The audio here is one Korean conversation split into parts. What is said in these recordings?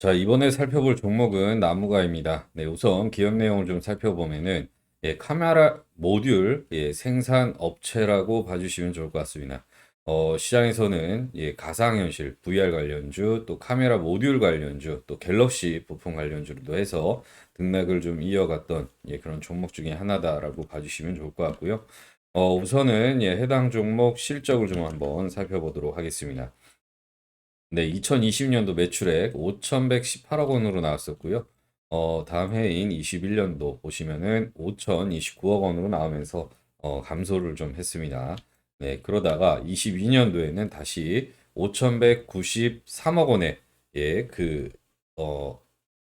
자, 이번에 살펴볼 종목은 나무가입니다. 네, 우선 기업 내용을 좀 살펴보면은 예, 카메라 모듈 예, 생산 업체라고 봐주시면 좋을 것 같습니다. 어, 시장에서는 예, 가상현실 VR 관련주, 또 카메라 모듈 관련주, 또 갤럭시 부품 관련주로도 해서 등락을 좀 이어갔던 예, 그런 종목 중에 하나다라고 봐주시면 좋을 것 같고요. 어, 우선은 예, 해당 종목 실적을 좀 한번 살펴보도록 하겠습니다. 네, 2020년도 매출액 5,118억 원으로 나왔었고요. 어, 다음 해인 21년도 보시면은 5,029억 원으로 나오면서 어, 감소를 좀 했습니다. 네, 그러다가 22년도에는 다시 5,193억 원의 예, 그 어,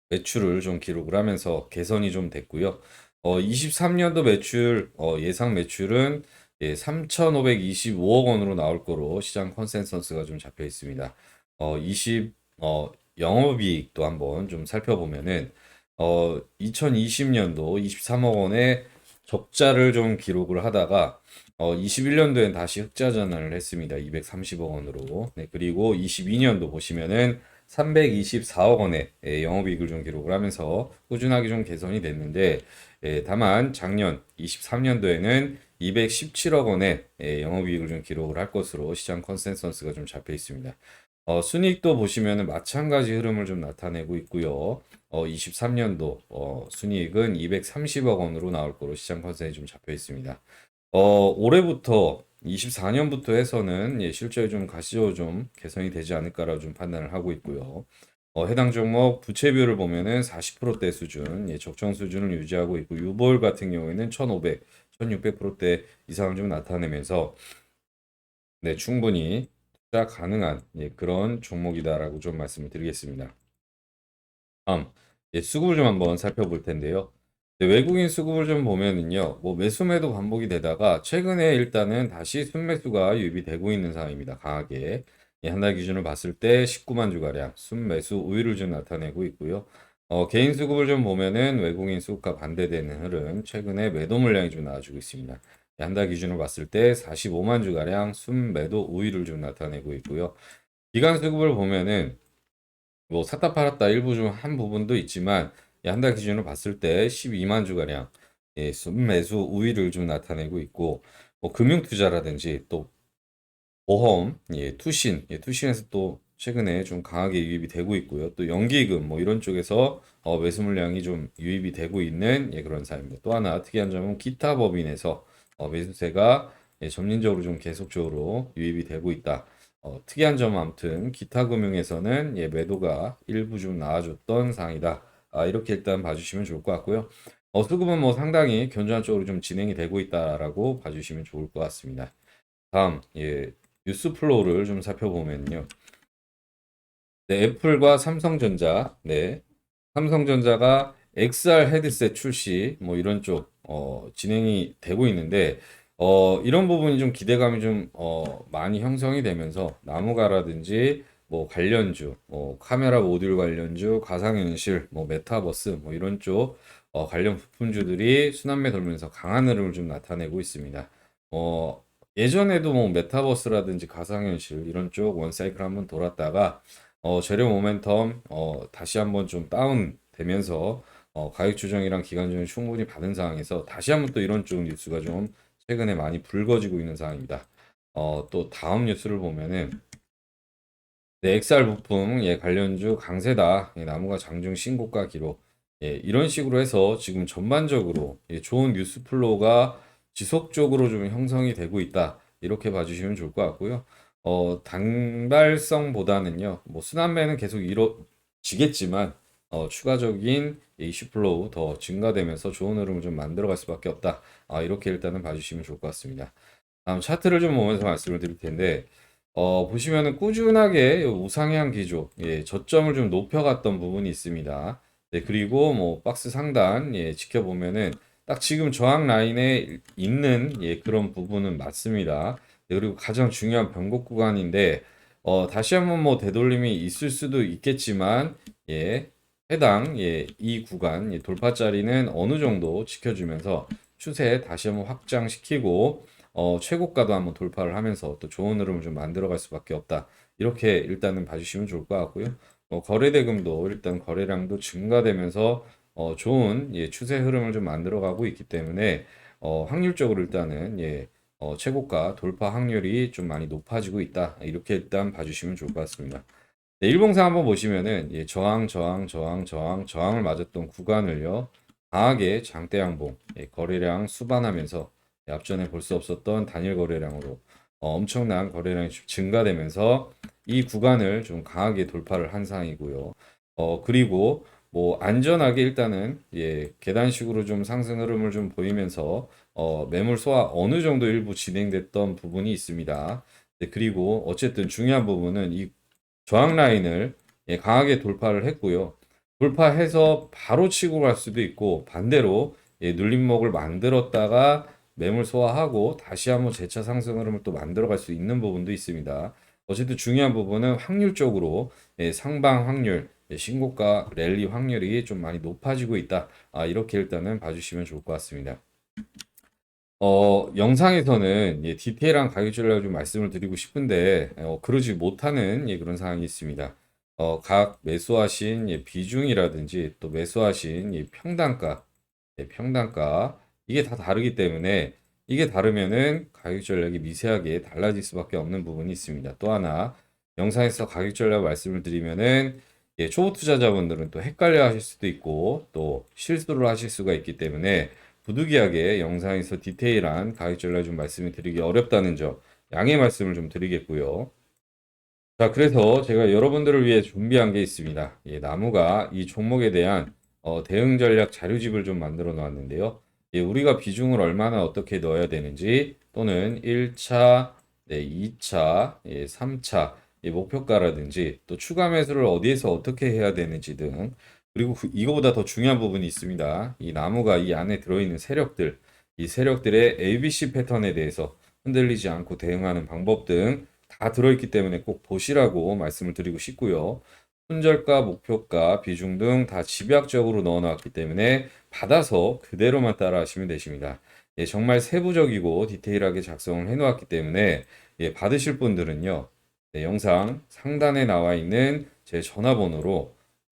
매출을 좀 기록을 하면서 개선이 좀 됐고요. 어, 23년도 매출 어, 예상 매출은 예, 3,525억 원으로 나올 거로 시장 컨센서스가 좀 잡혀 있습니다. 어, 20, 어, 영업이익도 한번 좀 살펴보면은, 어, 2020년도 23억 원의 적자를 좀 기록을 하다가, 어, 21년도엔 다시 흑자 전환을 했습니다. 230억 원으로. 네, 그리고 22년도 보시면은 324억 원의 예, 영업이익을 좀 기록을 하면서 꾸준하게 좀 개선이 됐는데, 예, 다만 작년 23년도에는 217억 원의 예, 영업이익을 좀 기록을 할 것으로 시장 컨센서스가 좀 잡혀 있습니다. 어, 순이익도 보시면은 마찬가지 흐름을 좀 나타내고 있고요. 어, 23년도 어, 순이익은 230억 원으로 나올 거로 시장 컨센이 좀 잡혀 있습니다. 어, 올해부터 24년부터 해서는 예, 실적이 좀 가시적으로 좀 개선이 되지 않을까라고 좀 판단을 하고 있고요. 어, 해당 종목 부채비율을 보면은 40%대 수준, 예, 적정 수준을 유지하고 있고 유보율 같은 경우에는 1,500, 1,600%대 이상을 좀 나타내면서 네, 충분히 투자 가능한 예, 그런 종목이다라고 좀 말씀을 드리겠습니다. 다음 예, 수급을 좀 한번 살펴볼 텐데요. 네, 외국인 수급을 좀 보면은요, 뭐 매수매도 반복이 되다가 최근에 일단은 다시 순매수가 유입이 되고 있는 상황입니다. 강하게 예, 한달 기준을 봤을 때 19만 주가량 순매수 우위를 좀 나타내고 있고요. 어, 개인 수급을 좀 보면은 외국인 수급과 반대되는 흐름, 최근에 매도 물량이 좀 나와주고 있습니다. 한달 기준으로 봤을 때 45만 주가량 순매도 우위를 좀 나타내고 있고요. 기간 수급을 보면은 뭐 샀다 팔았다 일부 중 한 부분도 있지만 한달 기준으로 봤을 때 12만 주가량 예, 순매수 우위를 좀 나타내고 있고 뭐 금융 투자라든지 또 보험, 예, 투신, 예, 투신에서 또 최근에 좀 강하게 유입이 되고 있고요. 또 연기금 뭐 이런 쪽에서 어, 매수 물량이 좀 유입이 되고 있는 예, 그런 사입니다. 또 하나 특이한 점은 기타 법인에서 어, 매수세가 예, 점진적으로 좀 계속적으로 유입이 되고 있다. 어, 특이한 점 아무튼 기타 금융에서는 예, 매도가 일부 좀 나와줬던 상황이다. 아, 이렇게 일단 봐주시면 좋을 것 같고요. 어, 수급은 뭐 상당히 견조한 쪽으로 좀 진행이 되고 있다라고 봐주시면 좋을 것 같습니다. 다음 예, 뉴스 플로우를 좀 살펴보면요. 네, 애플과 삼성전자, 네, 삼성전자가 XR 헤드셋 출시 뭐 이런 쪽 어, 진행이 되고 있는데 어, 이런 부분이 좀 기대감이 좀 어, 많이 형성이 되면서 나무가라든지 뭐 관련주, 뭐 카메라 모듈 관련주, 가상현실, 뭐 메타버스 뭐 이런 쪽 어, 관련 부품주들이 순환매 돌면서 강한 흐름을 좀 나타내고 있습니다. 어, 예전에도 뭐 메타버스라든지 가상현실 이런 쪽 원사이클 한번 돌았다가 어, 재료 모멘텀 어, 다시 한번 좀 다운 되면서 어, 가격 조정이랑 기간 조정을 충분히 받은 상황에서 다시 한번 또 이런 쪽 뉴스가 좀 최근에 많이 불거지고 있는 상황입니다. 어, 또 다음 뉴스를 보면은 네, XR 부품 예, 관련주 강세다. 예, 나무가 장중 신고가 기록. 예, 이런 식으로 해서 지금 전반적으로 예, 좋은 뉴스 플로우가 지속적으로 좀 형성이 되고 있다. 이렇게 봐주시면 좋을 것 같고요. 어, 단발성보다는요, 뭐 순환매는 계속 이루어지겠지만 어, 추가적인 이슈 플로우 더 증가되면서 좋은 흐름을 좀 만들어갈 수밖에 없다. 아, 이렇게 일단은 봐주시면 좋을 것 같습니다. 다음 차트를 좀 보면서 말씀을 드릴 텐데, 어, 보시면은 꾸준하게 우상향 기조, 예, 저점을 좀 높여갔던 부분이 있습니다. 네, 그리고 뭐 박스 상단, 예, 지켜보면은 딱 지금 저항 라인에 있는 예, 그런 부분은 맞습니다. 네, 그리고 가장 중요한 변곡 구간인데, 어, 다시 한번 뭐 되돌림이 있을 수도 있겠지만, 예, 해당 예, 이 구간 예, 돌파자리는 어느 정도 지켜주면서 추세 다시 한번 확장시키고 어, 최고가도 한번 돌파를 하면서 또 좋은 흐름을 좀 만들어갈 수밖에 없다. 이렇게 일단은 봐주시면 좋을 것 같고요. 어, 거래 대금도 일단 거래량도 증가되면서 어, 좋은 예, 추세 흐름을 좀 만들어가고 있기 때문에 어, 확률적으로 일단은 예, 어, 최고가 돌파 확률이 좀 많이 높아지고 있다. 이렇게 일단 봐주시면 좋을 것 같습니다. 네, 일봉상 한번 보시면은 예, 저항, 저항, 저항, 저항, 저항을 맞았던 구간을요 강하게 장대 양봉 예, 거래량 수반하면서 예, 앞전에 볼 수 없었던 단일 거래량으로 어, 엄청난 거래량이 좀 증가되면서 이 구간을 좀 강하게 돌파를 한 상황이고요. 어, 그리고 뭐 안전하게 일단은 예, 계단식으로 좀 상승 흐름을 좀 보이면서 어, 매물 소화 어느 정도 일부 진행됐던 부분이 있습니다. 네, 그리고 어쨌든 중요한 부분은 이 저항 라인을 예, 강하게 돌파를 했고요. 돌파해서 바로 치고 갈 수도 있고 반대로 예, 눌림목을 만들었다가 매물 소화하고 다시 한번 재차 상승 흐름을 또 만들어 갈 수 있는 부분도 있습니다. 어쨌든 중요한 부분은 확률적으로 예, 상방 확률, 예, 신고가 랠리 확률이 좀 많이 높아지고 있다. 아, 이렇게 일단은 봐주시면 좋을 것 같습니다. 어, 영상에서는 예, 디테일한 가격 전략을 좀 말씀을 드리고 싶은데 어, 그러지 못하는 예, 그런 상황이 있습니다. 어, 각 매수하신 예, 비중이라든지 또 매수하신 예, 평단가, 예, 평단가 이게 다 다르기 때문에 이게 다르면은 가격 전략이 미세하게 달라질 수밖에 없는 부분이 있습니다. 또 하나 영상에서 가격 전략 말씀을 드리면은 예, 초보 투자자분들은 또 헷갈려 하실 수도 있고 또 실수를 하실 수가 있기 때문에 부득이하게 영상에서 디테일한 가격 전략 좀 말씀을 드리기 어렵다는 점 양해 말씀을 좀 드리겠고요. 자, 그래서 제가 여러분들을 위해 준비한 게 있습니다. 예, 나무가 이 종목에 대한 어, 대응 전략 자료집을 좀 만들어 놨는데요. 예, 우리가 비중을 얼마나 어떻게 넣어야 되는지 또는 1차, 네, 2차, 예, 3차 예, 목표가라든지 또 추가 매수를 어디에서 어떻게 해야 되는지 등 그리고 그- 이거보다 더 중요한 부분이 있습니다. 이 나무가 이 안에 들어있는 세력들, 이 세력들의 ABC 패턴에 대해서 흔들리지 않고 대응하는 방법 등 다 들어있기 때문에 꼭 보시라고 말씀을 드리고 싶고요. 손절가, 목표가, 비중 등 다 집약적으로 넣어놨기 때문에 받아서 그대로만 따라 하시면 되십니다. 예, 정말 세부적이고 디테일하게 작성을 해놓았기 때문에 예, 받으실 분들은요. 네, 영상 상단에 나와 있는 제 전화번호로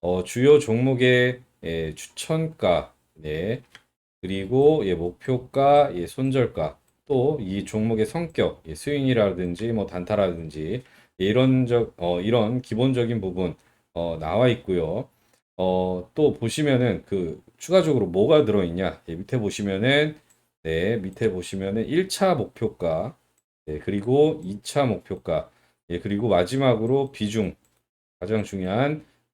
어, 주요 종목의 예, 추천가, 네, 그리고 예, 목표가, 예, 손절가, 또 이 종목의 성격, 예, 스윙이라든지 뭐 단타라든지 예, 이런 적, 어, 이런 기본적인 부분 어, 나와 있고요. 어, 또 보시면은 그 추가적으로 뭐가 들어있냐? 예, 밑에 보시면은 네, 밑에 보시면은 1차 목표가, 네, 그리고 2차 목표가, 예, 그리고 마지막으로 비중, 가장 중요한